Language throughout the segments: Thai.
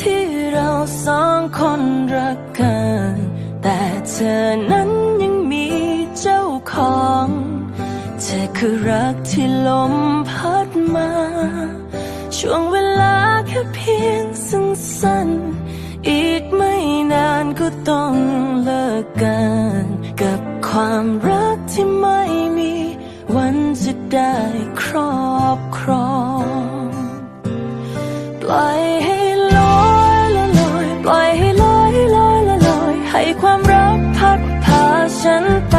ที่เราสองคนรักกัน แต่เธอนั้นยังมีเจ้าของ เธอคือรักที่ลมพัดมา ช่วงเวลาแค่เพียงสั้นๆ อีกไม่นานก็ต้องเลิกกัน กับความรักที่ไม่มี วันจะได้ครอบครองปล่อย ฉัน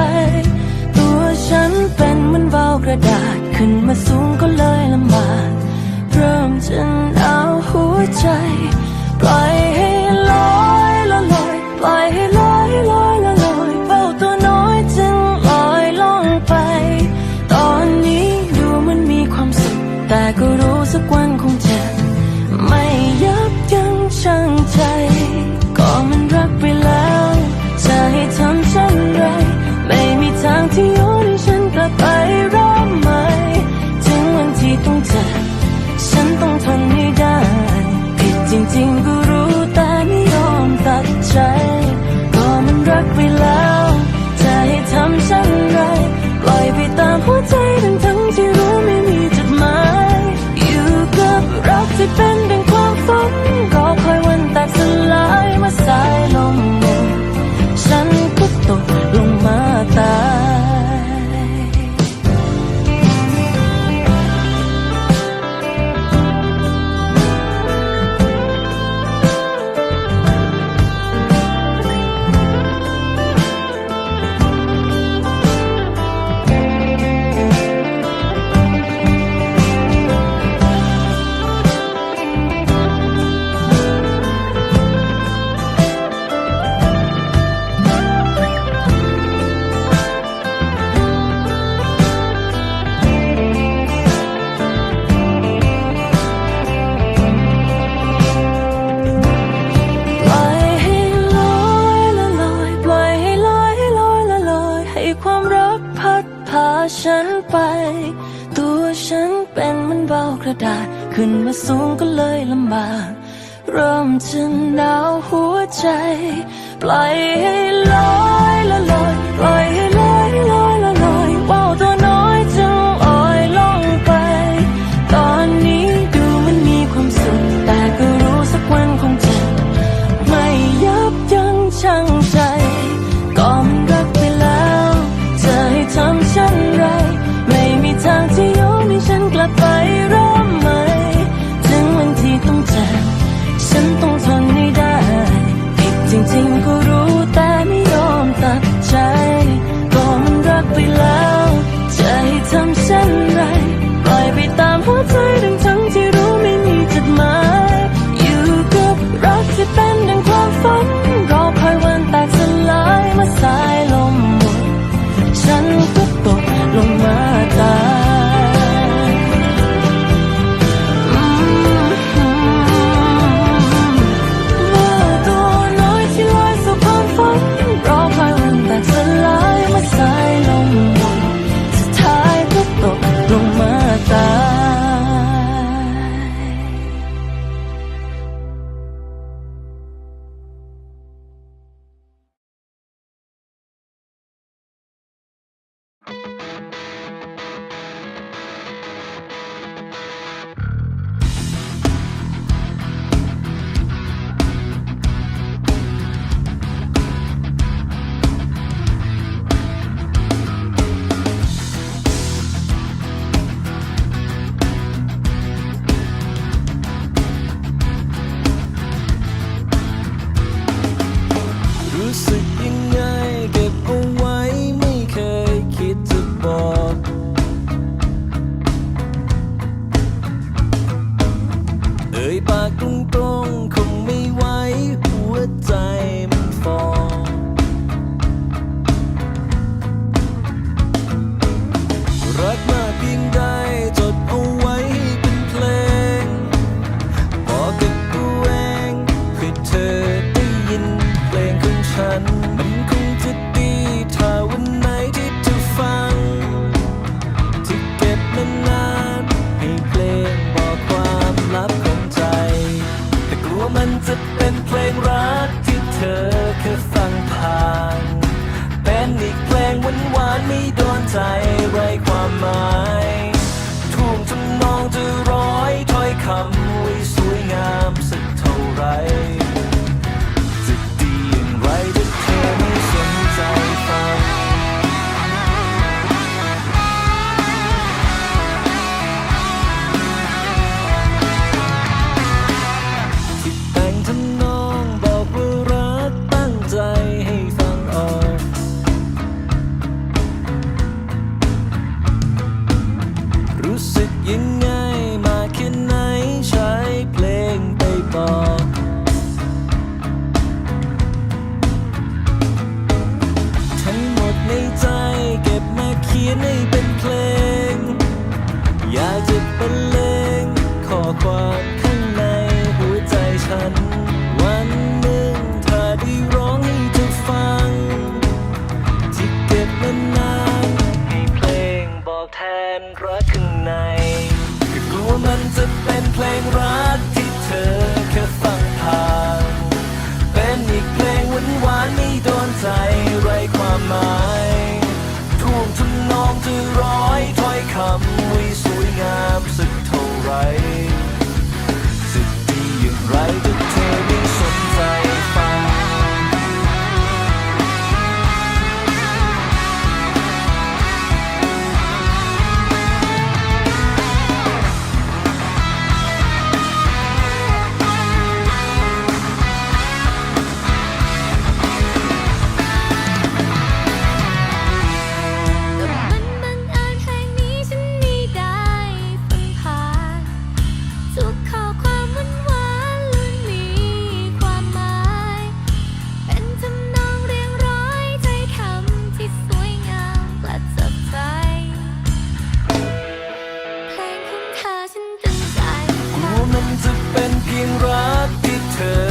ระดาษ ขึ้นมาสูงก็เลยลำบากเริ่มจะหนาวหัวใจ ปล่อยให้ลอยละลอยปล่อยให้ ยังไงมาแค่ไหนใช้เพลงไปบอก ทั้งหมดในใจเก็บมาเขียนให้เป็น งรักที่เธอแค่ฟังผ่านเป็นอีกเพลงหวานหวานๆไม่โดนใจไรความหมายท่วงทุนองจะร้อยถ้อยคำไว้สวยงามสักเท่าไร ก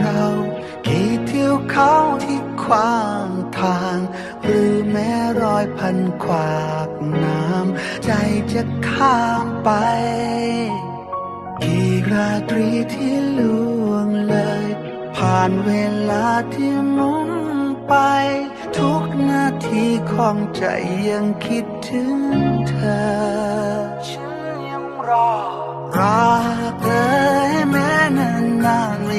เรากี่เที่ยวเขาที่ขวางทาง หรือแม้รอยพันขวากน้ำใจจะข้ามไปกี่ราตรีที่ล่วงเลย ผ่านเวลาที่มุนไป ทุกนาทีของใจยังคิดถึงเธอ ฉันยังรอรักเอ่ยแม้นานนานไม่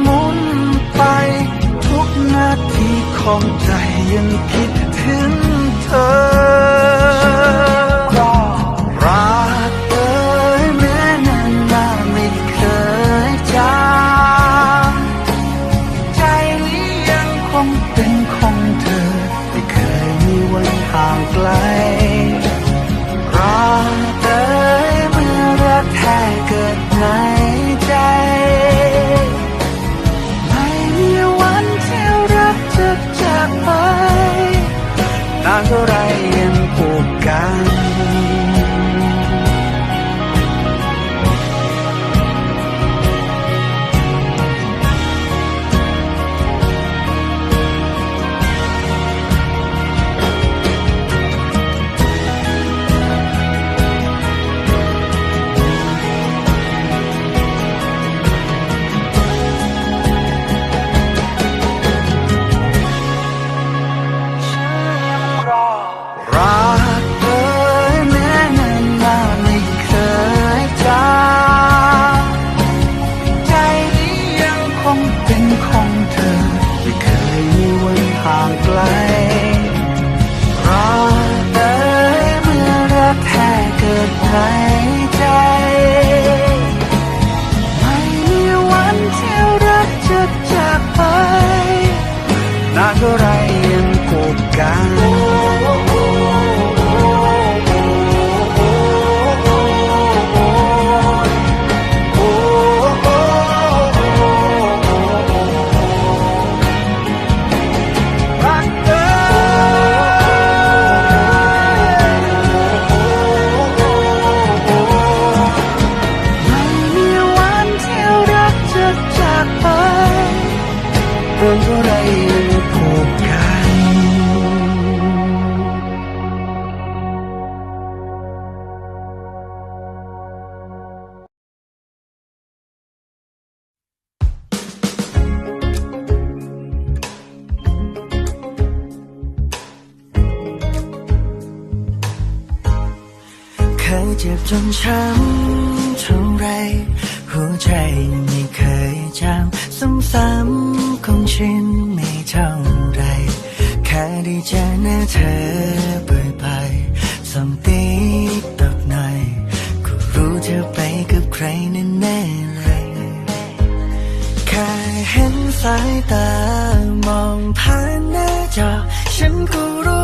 ของใจยังคิดถึงเธอ จนช้ำเท่าไร หัวใจไม่เคยจางซ้ำๆคงชินไม่เท่าไร แค่ได้เจอหน้าเธอบ่อยๆสัมติตับหน่อยก็รู้เธอไปกับใครแน่ๆเลย แค่เห็นสายตามองผ่านหน้าจอ ฉันก็รู้